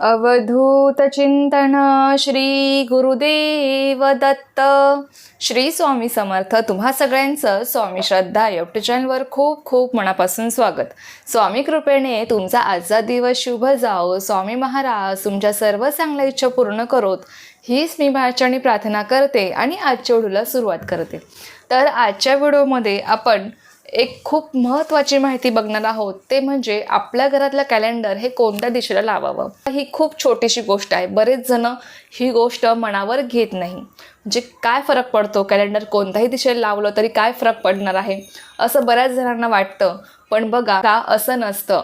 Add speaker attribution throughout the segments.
Speaker 1: अवधूत चिंतन श्री गुरुदेव दत्त. श्री स्वामी समर्थ तुम्हा सगळ्यांचं स्वामी श्रद्धा युट्यूब चॅनलवर खूप खूप मनापासून स्वागत. स्वामी कृपेने तुमचा आजचा दिवस शुभ जाओ. स्वामी महाराज तुमच्या सर्व चांगल्या इच्छा पूर्ण करोत. हीच मी बाळच्याने प्रार्थना करते आणि आजच्या व्हिडिओला सुरुवात करते. तर आजच्या व्हिडिओमध्ये आपण एक खूप महत्त्वाची माहिती बघणार आहोत ते म्हणजे आपल्या घरातलं कॅलेंडर हे कोणत्या दिशेला लावावं? ही खूप छोटीशी गोष्ट आहे. बरेच जण ही गोष्ट मनावर घेत नाही. म्हणजे काय फरक पडतो? कॅलेंडर कोणत्याही दिशेला लावलं तरी काय फरक पडणार आहे? असं बऱ्याच जणांना वाटतं. पण बघा का असं नसतं.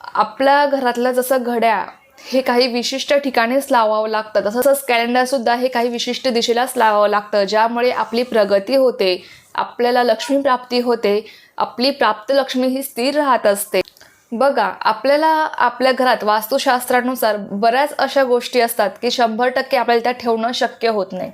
Speaker 1: आपल्या घरातलं जसं घड्याळ हे काही विशिष्ट ठिकाणीच लावावं लागतं. तसंच कॅलेंडरसुद्धा हे काही विशिष्ट दिशेलाच लावावं लागतं. ज्यामुळे आपली प्रगती होते. आपल्याला लक्ष्मी प्राप्ती होते. आपली प्राप्त लक्ष्मी ही स्थिर राहत असते. बघा आपल्याला आपल्या घरात वास्तुशास्त्रानुसार बऱ्याच अशा गोष्टी असतात की शंभर टक्के आपल्याला त्या ठेवणं शक्य होत नाही.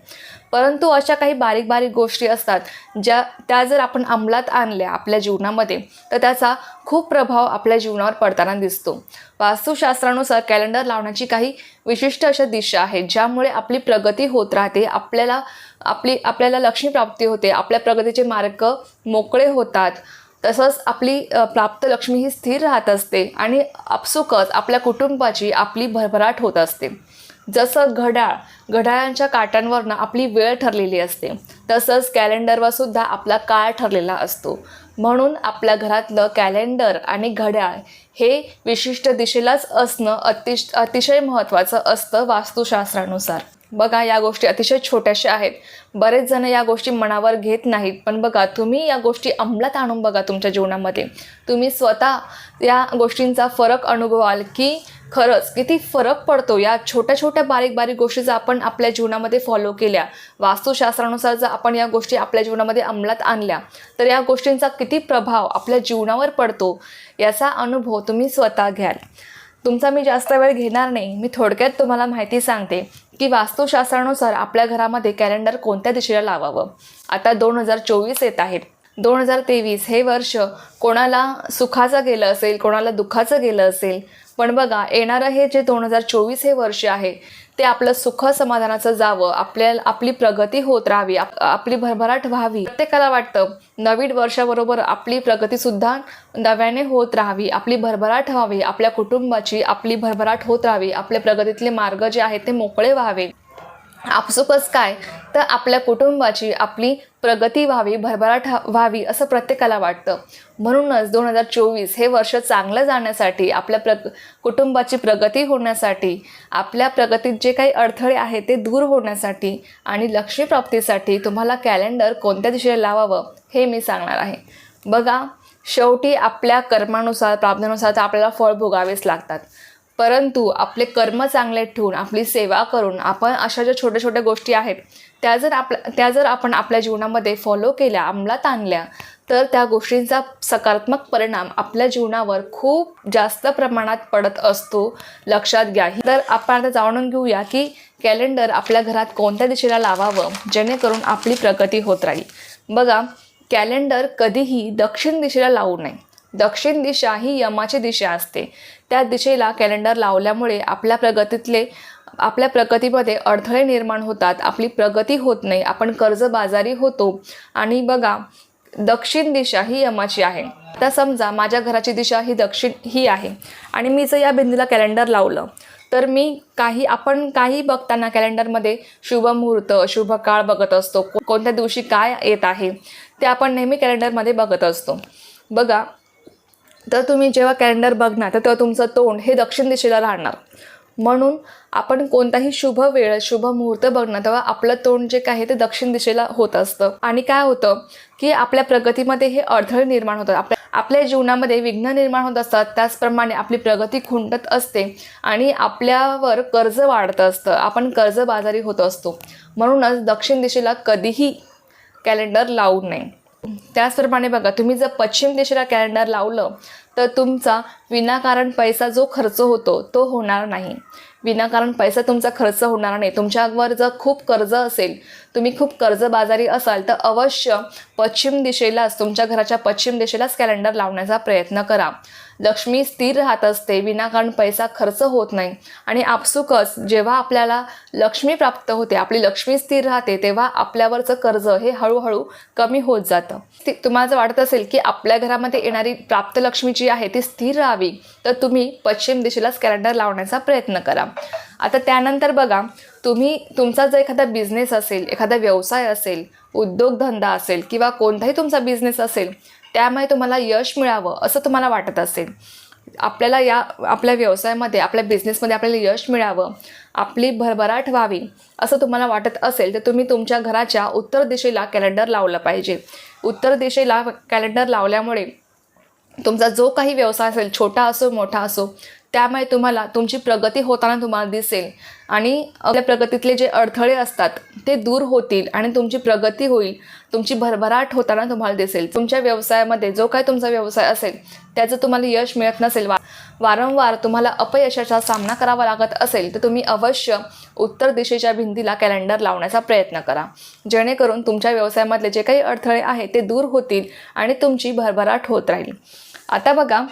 Speaker 1: परंतु अशा काही बारीक बारीक गोष्टी असतात ज्या त्या जर आपण अंमलात आणल्या आपल्या जीवनामध्ये तर त्याचा खूप प्रभाव आपल्या जीवनावर पडताना दिसतो. वास्तुशास्त्रानुसार कॅलेंडर लावण्याची काही विशिष्ट अशा दिशा आहेत ज्यामुळे आपली प्रगती होत राहते आपल्याला आपली आपल्याला लक्ष्मी प्राप्ती होते आपल्या प्रगतीचे मार्ग मोकळे होतात तसंच आपली प्राप्त लक्ष्मी ही स्थिर राहत असते आणि आपसुकच आपल्या कुटुंबाची आपली भरभराट होत असते. जसं घड्याळ घड्याळांच्या काटांवरनं आपली वेळ ठरलेली असते तसंच कॅलेंडरवर सुद्धा आपला काळ ठरलेला असतो. म्हणून आपल्या घरातलं कॅलेंडर आणि घड्याळ हे विशिष्ट दिशेलाच असणं अतिश अतिशय महत्त्वाचं असतं वास्तुशास्त्रानुसार. बघा या गोष्टी अतिशय छोट्याशा आहेत. बरेच जण या गोष्टी मनावर घेत नाहीत. पण बघा तुम्ही या गोष्टी अंमलात आणून बघा तुमच्या जीवनामध्ये. तुम्ही स्वतः या गोष्टींचा फरक अनुभवाल की खरंच किती फरक पडतो. या छोट्या छोट्या बारीक बारीक गोष्टी जर आपण आपल्या जीवनामध्ये फॉलो केल्या वास्तुशास्त्रानुसार जर आपण या गोष्टी आपल्या जीवनामध्ये अंमलात आणल्या तर या गोष्टींचा किती प्रभाव आपल्या जीवनावर पडतो याचा अनुभव तुम्ही स्वतः घ्याल. तुमचा मी जास्त वेळ घेणार नाही. मी थोडक्यात तुम्हाला माहिती सांगते. की वास्तुशास्त्रानुसार आपल्या घरामध्ये कॅलेंडर कोणत्या दिशेला लावावं? आता दोन हजार चोवीस येत आहेत. दोन हजार तेवीस हे वर्ष कोणाला सुखाचं गेलं असेल कोणाला दुःखाचं गेलं असेल पण बघा येणारं हे जे दोन हजार चोवीस हे वर्ष आहे ते आपलं सुख समाधानाचं जावं आपल्या आपली प्रगती होत राहावी आप, आपली भरभराट व्हावी. प्रत्येकाला वाटतं नवीन वर्षाबरोबर आपली प्रगतीसुद्धा नव्याने होत राहावी आपली भरभराट व्हावी आपल्या कुटुंबाची आपली भरभराट होत राहावी आपल्या प्रगतीतले मार्ग जे आहेत ते मोकळे व्हावे. आपसुकच काय? तर आपल्या कुटुंबाची आपली प्रगती व्हावी भरभराट व्हावी असं प्रत्येकाला वाटतं. म्हणूनच दोन हजार चोवीस हे वर्ष चांगलं जाण्यासाठी आपल्या प्र कुटुंबाची प्रगती होण्यासाठी आपल्या प्रगतीत जे काही अडथळे आहेत ते दूर होण्यासाठी आणि लक्ष्मीप्राप्तीसाठी तुम्हाला कॅलेंडर कोणत्या दिशेला लावावं हे मी सांगणार आहे. बघा शेवटी आपल्या कर्मानुसार प्राप्तीनुसार तर आपल्याला फळ भोगावेच लागतात. परंतु आपले कर्म चांगले ठेवून आपली सेवा करून आपण अशा ज्या छोट्या छोट्या गोष्टी आहेत त्या जर आपल्या त्या जर आपण आपल्या जीवनामध्ये फॉलो केल्या अंमलात आणल्या तर त्या गोष्टींचा सकारात्मक परिणाम आपल्या जीवनावर खूप जास्त प्रमाणात पडत असतो लक्षात घ्या. तर आपण आता जाणून घेऊया की कॅलेंडर आपल्या घरात कोणत्या दिशेला लावावं जेणेकरून आपली प्रगती होत राहील. बघा कॅलेंडर कधीही दक्षिण दिशेला लावू नये. दक्षिण दिशा ही यमाची दिशा असते. त्या दिशेला कॅलेंडर लावल्यामुळे आपल्या प्रगतीतले आपल्या प्रगतीमध्ये अडथळे निर्माण होतात आपली प्रगती होत नाही आपण कर्जबाजारी होतो. आणि बघा दक्षिण दिशा ही यमाची आहे. आता समजा माझ्या घराची दिशा ही दक्षिण ही आहे. आणि मी जर या बिंदूला कॅलेंडर लावलं तर मी काही आपण काही बघताना कॅलेंडरमध्ये शुभ मुहूर्त शुभ काळ बघत असतो. कोणत्या दिवशी काय येत आहे ते आपण नेहमी कॅलेंडरमध्ये बघत असतो. बघा तर तुम्ही जेव्हा कॅलेंडर बघणार तर तेव्हा तुमचं तोंड हे दक्षिण दिशेला राहणार. म्हणून आपण कोणताही शुभ वेळ शुभ मुहूर्त बघणं तेव्हा आपलं तोंड जे काही ते दक्षिण दिशेला होत असतं. आणि काय होतं की आपल्या प्रगतीमध्ये हे अडथळे निर्माण होतात. आपल्या आपल्या जीवनामध्ये विघ्न निर्माण होत असतात. त्याचप्रमाणे आपली प्रगती खुंटत असते आणि आपल्यावर कर्ज वाढत असतं. आपण कर्जबाजारी होत असतो. म्हणूनच दक्षिण दिशेला कधीही कॅलेंडर लावू नये. त्याचप्रमाणे बघा तुम्ही जर पश्चिम दिशेला कॅलेंडर लावलं तर तुमचा विनाकारण पैसा जो खर्च होतो तो होणार नाही. विनाकारण पैसा तुमचा खर्च होणार नाही. तुमच्यावर जर खूप कर्ज असेल तुम्ही खूप कर्जबाजारी असाल तर अवश्य पश्चिम दिशेलाच तुमच्या घराच्या पश्चिम दिशेलाच कॅलेंडर लावण्याचा प्रयत्न करा. लक्ष्मी स्थिर राहत असते विनाकारण पैसा खर्च होत नाही. आणि आपसुकच जेव्हा आपल्याला लक्ष्मी प्राप्त होते आपली लक्ष्मी स्थिर राहते तेव्हा आपल्यावरचं कर्ज हे हळूहळू कमी होत जातं. तुम्हाला जर वाटत असेल की आपल्या घरामध्ये येणारी प्राप्त लक्ष्मी जी आहे ती स्थिर राहते राहावी तर तुम्ही पश्चिम दिशेलाच कॅलेंडर लावण्याचा प्रयत्न करा. आता त्यानंतर बघा तुम्ही तुमचा जर एखादा बिझनेस असेल एखादा व्यवसाय असेल उद्योगधंदा असेल किंवा कोणताही तुमचा बिझनेस असेल त्यामुळे तुम्हाला यश मिळावं असं तुम्हाला वाटत असेल. आपल्याला या आपल्या व्यवसायामध्ये आपल्या बिझनेसमध्ये आपल्याला यश मिळावं आपली भरभराट व्हावी असं तुम्हाला वाटत असेल तर तुम्ही तुमच्या घराच्या उत्तर दिशेला कॅलेंडर लावलं पाहिजे. उत्तर दिशेला कॅलेंडर लावल्यामुळे तुमचा जो काही व्यवसाय असेल छोटा असो मोठा असो त्यामुळे तुम्हाला तुमची प्रगती होताना तुम्हाला दिसेल. आणि आपल्या प्रगतीतले जे अडथळे असतात ते दूर होतील आणि तुमची प्रगती होईल. तुमची भरभराट होताना तुम्हाला दिसेल. तुमच्या व्यवसायामध्ये जो काही तुमचा व्यवसाय असेल त्याचं तुम्हाला यश मिळत नसेल. वा वारंवार तुम्हाला अपयशाचा सामना करावा लागत असेल तर तुम्ही अवश्य उत्तर दिशेच्या भिंतीला कॅलेंडर लावण्याचा प्रयत्न करा. जेणेकरून तुमच्या व्यवसायामधले जे काही अडथळे आहेत ते दूर होतील आणि तुमची भरभराट होत राहील. आता बघा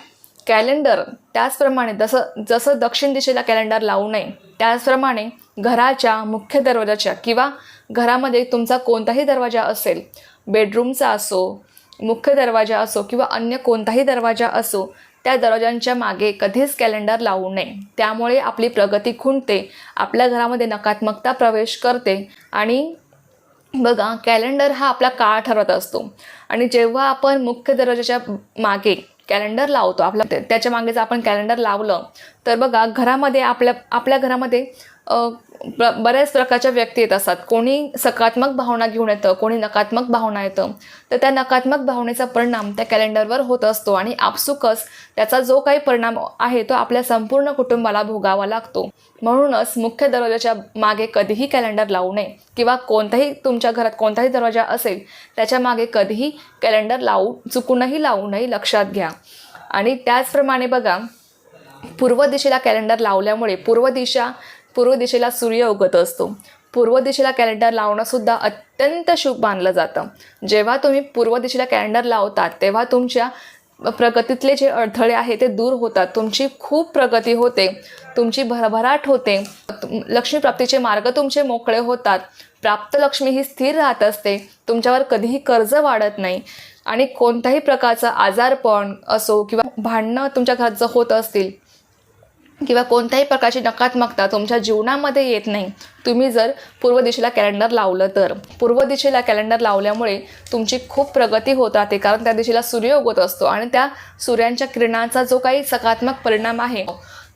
Speaker 1: कॅलेंडर त्याचप्रमाणे जसं जसं दक्षिण दिशेला कॅलेंडर लावू नये त्याचप्रमाणे घराच्या मुख्य दरवाजाच्या किंवा घरामध्ये तुमचा कोणताही दरवाजा असेल बेडरूमचा असो मुख्य दरवाजा असो किंवा अन्य कोणताही दरवाजा असो त्या दरवाजांच्या मागे कधीच कॅलेंडर लावू नये. त्यामुळे आपली प्रगती खुंटते आपल्या घरामध्ये नकारात्मकता प्रवेश करते आणि बघा कॅलेंडर हा आपला काळ ठरवत असतो. आणि जेव्हा आपण मुख्य दरवाजाच्या मागे कॅलेंडर लावतो आपला त्याच्यामागे जर आपण कॅलेंडर लावलं तर बघा घरामध्ये आपल्या आपल्या घरामध्ये ब बऱ्याच प्रकारच्या व्यक्ती येत असतात. कोणी सकारात्मक भावना घेऊन येतं कोणी नकारात्मक भावना येतं. तर त्या नकारात्मक भावनेचा परिणाम त्या कॅलेंडरवर होत असतो आणि आपसुकच त्याचा जो काही परिणाम आहे तो आपल्या संपूर्ण कुटुंबाला भोगावा लागतो. म्हणूनच मुख्य दरवाजाच्या मागे कधीही कॅलेंडर लावू नये किंवा कोणताही तुमच्या घरात कोणताही दरवाजा असेल त्याच्यामागे कधीही कॅलेंडर लावू चुकूनही लावू नये लक्षात घ्या. आणि त्याचप्रमाणे बघा पूर्व दिशेला कॅलेंडर लावल्यामुळे पूर्व दिशा पूर्व दिशेला सूर्य उगत असतो. पूर्व दिशेला कॅलेंडर लावणंसुद्धा अत्यंत शुभ मानलं जातं. जेव्हा तुम्ही पूर्व दिशेला कॅलेंडर लावतात तेव्हा तुमच्या प्रगतीतले जे अडथळे आहे ते दूर होतात. तुमची खूप प्रगती होते तुमची भरभराट होते लक्ष्मीप्राप्तीचे मार्ग तुमचे मोकळे होतात. प्राप्त लक्ष्मी ही स्थिर राहत असते तुमच्यावर कधीही कर्ज वाढत नाही. आणि कोणत्याही प्रकारचं आजारपण असो किंवा भांडणं तुमच्या घरात जर होत असतील किंवा कोणत्याही प्रकारची नकारात्मकता तुमच्या जीवनामध्ये येत नाही. तुम्ही जर पूर्व दिशेला कॅलेंडर लावलं तर. पूर्व दिशेला कॅलेंडर लावल्यामुळे तुमची खूप प्रगती होत राहते कारण त्या दिशेला सूर्य उगवत असतो आणि त्या सूर्यांच्या किरणांचा जो काही सकारात्मक परिणाम आहे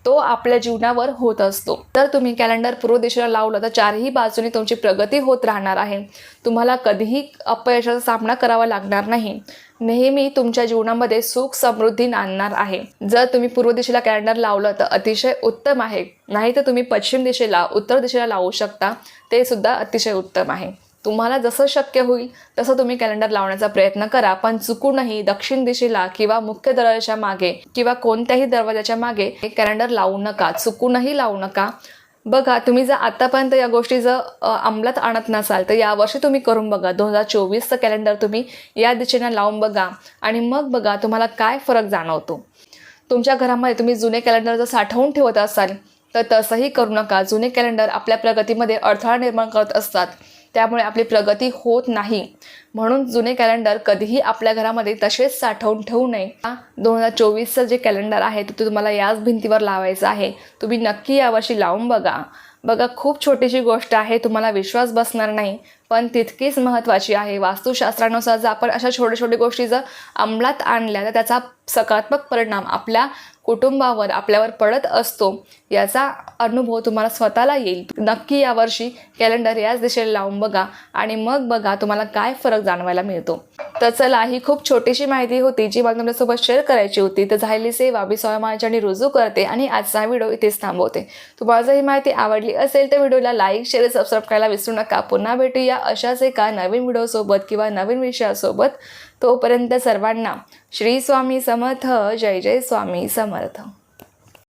Speaker 1: तो आपल्या जीवनावर होत असतो. तर तुम्ही कॅलेंडर पूर्व दिशेला लावलं तर चारही बाजूनी तुमची प्रगती होत राहणार आहे. तुम्हाला कधीही अपयशाचा सामना करावा लागणार नाही. नेहमी तुमच्या जीवनामध्ये सुख समृद्धी नांदणार आहे. जर तुम्ही पूर्व दिशेला कॅलेंडर लावलं तर अतिशय उत्तम आहे. नाही तर तुम्ही पश्चिम दिशेला उत्तर दिशेला लावू शकता. ते सुद्धा अतिशय उत्तम आहे. तुम्हाला जसं शक्य होईल तसं तुम्ही कॅलेंडर लावण्याचा प्रयत्न करा. पण चुकूनही दक्षिण दिशेला किंवा मुख्य दरवाजाच्या मागे किंवा कोणत्याही दरवाजाच्या मागे हे कॅलेंडर लावू नका. चुकूनही लावू नका. बघा तुम्ही जर आतापर्यंत या गोष्टी जर अंमलात आणत नसाल तर यावर्षी तुम्ही करून बघा. दोन हजार चोवीसचं कॅलेंडर तुम्ही या दिशेने लावून बघा. आणि मग बघा तुम्हाला काय फरक जाणवतो. तुमच्या घरामध्ये तुम्ही जुने कॅलेंडर जर साठवून ठेवत असाल तर तसंही करू नका. जुने कॅलेंडर आपल्या प्रगतीमध्ये अडथळा निर्माण करत असतात. त्यामुळे आपली प्रगती होत नाही. म्हणून जुने कॅलेंडर कधीही आपल्या घरामध्ये तसेच साठवून ठेवू नये. दोन हजार चोवीसचं जे कॅलेंडर आहे ते तुम्हाला याच भिंतीवर लावायचं आहे. तुम्ही नक्की यावर्षी लावून बघा. बघा खूप छोटीशी गोष्ट आहे तुम्हाला विश्वास बसणार नाही. पण तितकीच महत्त्वाची आहे. वास्तुशास्त्रानुसार जर आपण अशा छोट्या छोट्या गोष्टी जर अंमलात आणल्या तर त्याचा सकारात्मक परिणाम आपल्या कुटुंबावर आपल्यावर पडत असतो. याचा अनुभव तुम्हाला स्वतःला येईल. नक्की यावर्षी कॅलेंडर याच दिशेला लावून बघा आणि मग बघा तुम्हाला काय फरक जाणवायला मिळतो. तर चला ही खूप छोटीशी माहिती होती जी मला तुमच्यासोबत शेअर करायची होती. तर झालेली सेवा मी स्वामाच्याने रुजू करते आणि आजचा व्हिडिओ इथेच थांबवते. तुम्हाला जर ही माहिती आवडली असेल तर व्हिडिओला लाईक शेअर सबस्क्राईब करायला विसरू नका. पुन्हा भेटूया. भेटूया अशाच एका नवीन व्हिडिओसोबत किंवा नवीन विषयासोबत तोपर्यंत सर्वांना श्री स्वामी समर्थ जय जय स्वामी समर्थ.